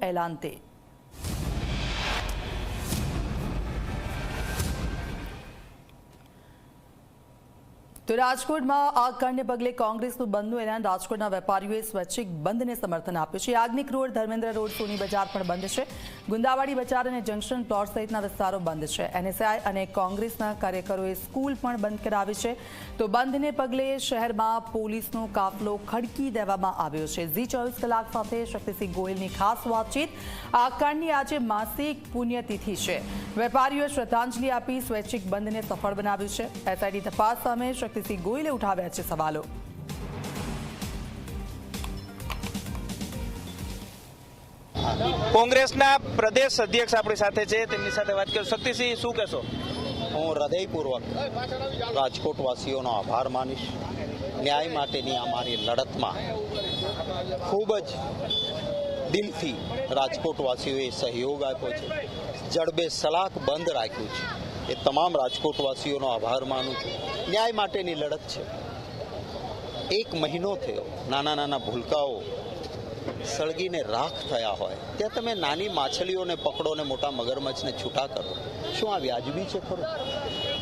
બંધનું તે રાજકોટમાં આગ કાંડને પગલે કોંગ્રેસનું બંધનું એલાન. રાજકોટના વેપારીઓએ સ્વૈચ્છિક બંધને સમર્થન આપ્યું છે. યાજ્ઞિક રોડ, ધર્મેન્દ્ર રોડ, સોની બજાર પણ બંધ છે. ગુંદાવાડી બજાર અને જંકશન પ્લોટ સહિતના વિસ્તારો બંધ છે. એનએસઆઈ અને કોંગ્રેસના કાર્યકરોએ સ્કૂલ પણ બંધ કરાવી છે. તો બંધને પગલે શહેરમાં પોલીસનો કાફલો ખડકી દેવામાં આવ્યો છે. ઝી ચોવીસ કલાક સાથે શક્તિસિંહ ગોયલની ખાસ વાતચીત. આ કારણની આજે માસિક પુણ્યતિથિ છે. વેપારીઓએ શ્રદ્ધાંજલિ આપી સ્વૈચ્છિક બંધને સફળ બનાવ્યું છે. એસઆઈટી તપાસ સામે શક્તિસિંહ ગોયલે ઉઠાવ્યા છે સવાલો કોંગ્રેસના પ્રદેશ અધ્યક્ષ આપણી સાથે છે તેમની સાથે વાત કરીશું શક્તિસિંહ શું કહેશો? હું હૃદયપૂર્વક રાજકોટવાસીઓનો આભાર માનીશ. ન્યાય માટેની આ મારી લડતમાં ખૂબ જ દિલથી રાજકોટવાસીઓએ સહયોગ આપ્યો છે. જડબે સલાક બંધ રાખ્યું છે. એ તમામ રાજકોટવાસીઓનો આભાર માનું છું. ન્યાય માટેની લડત છે. એક મહિનો થયો, નાના નાના ભૂલકાઓ સળગીને રાખ થયા હોય, ત્યાં તમે નાની માછલીઓને પકડો ને મોટા મગરમચ્છને છૂટા કરો. શું આ વ્યાજબી છે ખરું?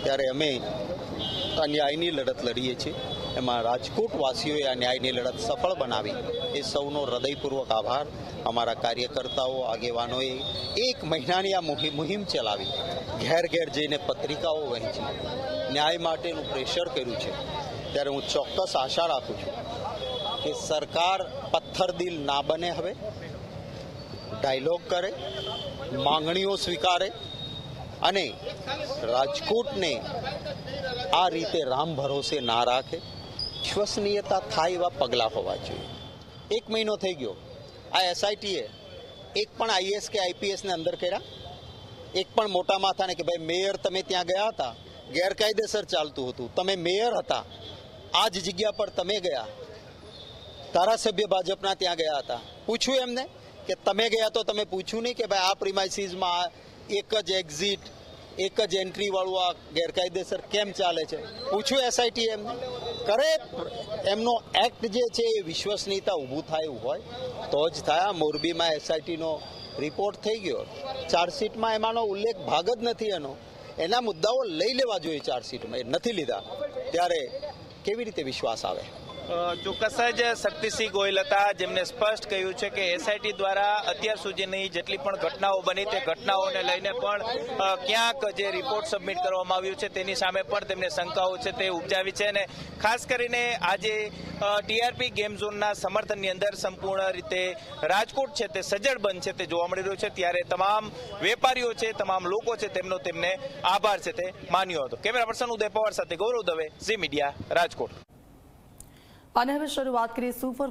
ત્યારે અમે આ ન્યાયની લડત લડીએ છીએ. એમાં રાજકોટવાસીઓએ આ ન્યાયની લડત સફળ બનાવી. એ સૌનો હૃદયપૂર્વક આભાર. અમારા કાર્યકર્તાઓ, આગેવાનોએ એક મહિનાની આ મુહિ- મુહિમ ચલાવી. ઘેર ઘેર જઈને પત્રિકાઓ વહેંચી. ન્યાય માટેનું પ્રેશર કર્યું છે. ત્યારે હું ચોક્કસ આશા રાખું છું કે સરકાર પથ્થરદિલ ના બને હવે. ડાયલોગ કરે, માંગણીઓ સ્વીકારે અને રાજકોટને આ રીતે રામ ભરોસે ના રાખે વિશ્વસનીયતા થાય એવા પગલાં હોવા જોઈએ. એક મહિનો થઈ ગયો. આ એસઆઈટીએ એક પણ આઈએસ કે આઈપીએસને અંદર કર્યા. એક પણ મોટા માથાને કે ભાઈ, મેયર તમે ત્યાં ગયા હતા. ગેરકાયદેસર ચાલતું હતું. તમે મેયર હતા. આ જ જગ્યા પર તમે ગયા. ધારાસભ્ય ભાજપના ત્યાં ગયા હતા. પૂછ્યું એમને કે તમે ગયા તો તમે પૂછ્યું નહીં કે ભાઈ, આ પ્રિમાઇસીસમાં એક જ એક્ઝિટ એક જ એન્ટ્રી વાળું આ ગેરકાયદેસર કેમ ચાલે છે? પૂછ્યું એસઆઈટી એમને? કરે એમનો એક્ટ જે છે એ વિશ્વસનીયતા ઊભું થાય હોય, તો જ થયા. મોરબીમાં એસઆઈટીનો રિપોર્ટ થઈ ગયો. ચાર્જશીટમાં એમાંનો ઉલ્લેખ ભાગ જ નથી એનો. એના મુદ્દાઓ લઈ લેવા જોઈએ ચાર્જશીટમાં એ નથી લીધા. ત્યારે કેવી રીતે વિશ્વાસ આવે? ચોક્કસ જ શક્તિસિંહ ગોયલ હતા, જેમને સ્પષ્ટ કહ્યું છે કે એસઆઈટી દ્વારા અત્યાર સુધીની જેટલી પણ ઘટનાઓ બની, તે ઘટનાઓને લઈને પણ ક્યાંક જે રિપોર્ટ સબમિટ કરવામાં આવ્યું છે તેની સામે પણ તેમને શંકાઓ છે તે ઉપજાવી છે અને ખાસ કરીને આજે ટીઆરપી ગેમ ઝોનના સમર્થનની અંદર સંપૂર્ણ રીતે રાજકોટ છે તે સજ્જડ બંધ છે તે જોવા મળી રહ્યું છે. ત્યારે તમામ વેપારીઓ છે, તમામ લોકો છે તેમનો તેમને આભાર છે તે માન્યો હતો. કેમેરા પર્સન ઉદય પવાર સાથે ગૌરવ દવે, ઝી મીડિયા, રાજકોટ. અને હવે શરૂઆત કરીએ સુપર